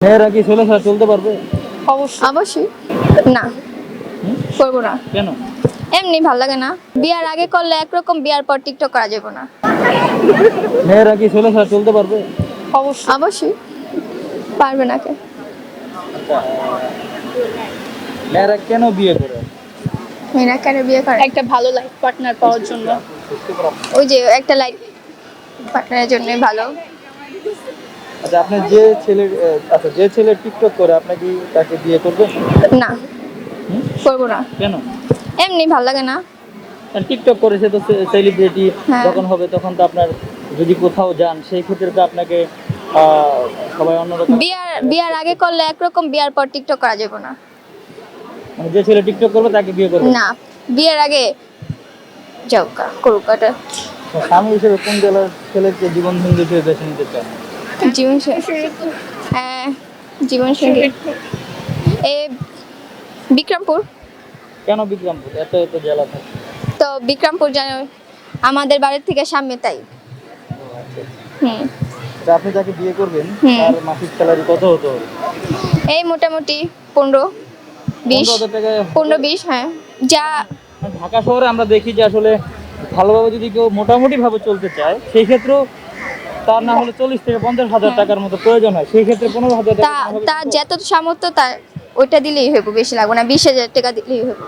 মেয়েরা কি ছেলে ছাড়া চলতে পারবে? অবশ্যই। অবশ্যই। না করব না। কেন? এমনি ভালো লাগে না। বিয়ার আগে করলে একরকম বিয়ার পর টিকটক করা যাবে না। মেয়েরা কি ছেলে ছাড়া চলতে পারবে? অবশ্যই। অবশ্যই। পারবে না কে? মেয়েরা কেন বিয়ে করে? মেয়েরা কেন বিয়ে করে? একটা ভালো লাইফ পার্টনার পাওয়ার জন্য। ওই যে একটা লাইফ পার্টনারের জন্য ভালো। আচ্ছা আপনি যে ছেলে আচ্ছা যে ছেলে টিকটক করে আপনি কি তাকে বিয়ে করবেন না। করব না। কেন? এমনি ভালো লাগে না। টিকটক করে সে তো সেলিব্রিটি হ্যাঁ। যখন হবে তখন তো আপনার যদি কোথাও যান সেই ক্ষেত্রে তো আপনাকে সবাই অন্যরকম বিয়ার বিয়ার আগে করলে একরকম বিয়ার পর টিকটক করা যাবে না। মানে যে ছেলে টিকটক করবে তাকে বিয়ে করবে? না। বিয়ের আগে যাও করুক এটা স্বামী হিসেবে কোন জেলার ছেলেকে জীবন সঙ্গী হিসেবে বেছে নিতে চান? জীবন হ্যাঁ জীবন সঙ্গী এ বিক্রমপুর। কেন বিক্রমপুর? এত এত জেলা থাকে। তো বিক্রমপুর জানো আমাদের বাড়ির থেকে সামনে তাই। হুম। তা আপনি যাকে বিয়ে করবেন? তার মাসিক স্যালারি কত হতে এই মোটামুটি পনেরো বিশ। পনেরো বিশ হ্যাঁ। যা ঢাকা শহরে আমরা দেখি যে আসলে ভালোভাবে যদি কেউ মোটামুটি ভাবে চলতে চায় সেই ক্ষেত্রেও তার না হলে চল্লিশ থেকে পঞ্চাশ হাজার টাকার মতো প্রয়োজন হয়। সেই ক্ষেত্রে পনেরো হাজার তা টাকা তার যত সামর্থ্য তার ওইটা দিলেই হবে বেশি লাগবে না। বিশ হাজার টাকা দিলেই হইব।